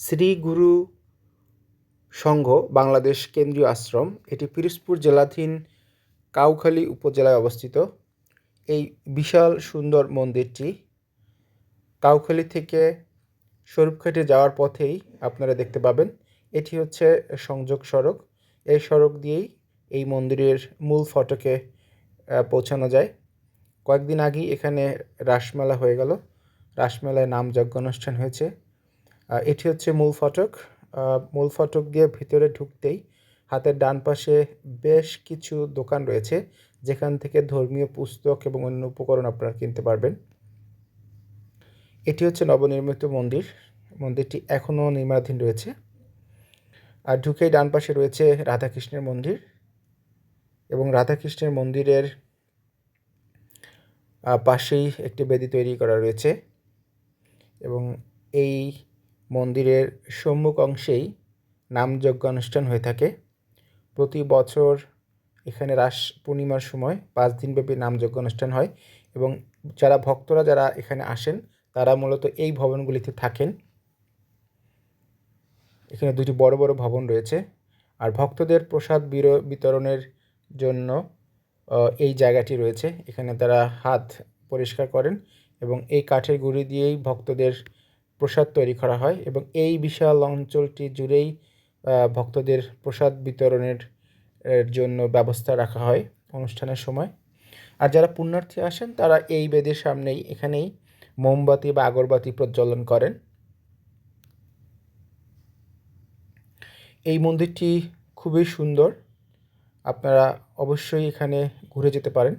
শ্রী গুরু সংঘ, বাংলাদেশ কেন্দ্রীয় আশ্রম, এটি পিরোজপুর জেলাধীন কাউখালী উপজেলায় অবস্থিত। এই বিশাল সুন্দর মন্দিরটি কাউখালী থেকে স্বরূপঘাটে যাওয়ার পথেই আপনারা দেখতে পাবেন। এটি হচ্ছে সংযোগ সড়ক। এই সড়ক দিয়েই এই মন্দিরের মূল ফটকে পৌঁছানো যায়। কয়েকদিন আগেই এখানে রাসমেলা হয়ে গেল। রাসমেলায় নাম যজ্ঞ অনুষ্ঠান হয়েছে। এটি হচ্ছে মূল ফটক। মূল ফটক দিয়ে ভিতরে ঢুকতেই হাতের ডান পাশে বেশ কিছু দোকান রয়েছে, যেখান থেকে ধর্মীয় পুস্তক এবং অন্য উপকরণ আপনারা কিনতে পারবেন। এটি হচ্ছে নবনির্মিত মন্দির। মন্দিরটি এখনও নির্মাণাধীন রয়েছে। আর ঢুকেই ডান পাশে রয়েছে রাধাকৃষ্ণের মন্দির এবং রাধাকৃষ্ণের মন্দিরের পাশেই একটি বেদি তৈরি করা রয়েছে এবং এই মন্দিরের সম্মুখ অংশেই নামযজ্ঞ অনুষ্ঠান হয়ে থাকে। প্রতি বছর এখানে রাস পূর্ণিমার সময় পাঁচ দিনব্যাপী নামযজ্ঞ অনুষ্ঠান হয় এবং যারা ভক্তরা যারা এখানে আসেন, তারা মূলত এই ভবনগুলিতে থাকেন। এখানে দুটি বড় বড় ভবন রয়েছে। আর ভক্তদের প্রসাদ বিতরণের জন্য এই জায়গাটি রয়েছে। এখানে তারা হাত পরিষ্কার করেন এবং এই কাঠের গুঁড়ি দিয়েই ভক্তদের প্রসাদ তৈরি করা হয় এবং এই বিশাল অঞ্চলটি জুড়েই ভক্তদের প্রসাদ বিতরণের জন্য ব্যবস্থা রাখা হয় অনুষ্ঠানের সময়। আর যারা পুণ্যার্থী আসেন, তারা এই বেদের সামনেই এখানেই মোমবাতি বা আগরবাতি প্রজ্বলন করেন। এই মন্দিরটি খুবই সুন্দর। আপনারা অবশ্যই এখানে ঘুরে যেতে পারেন।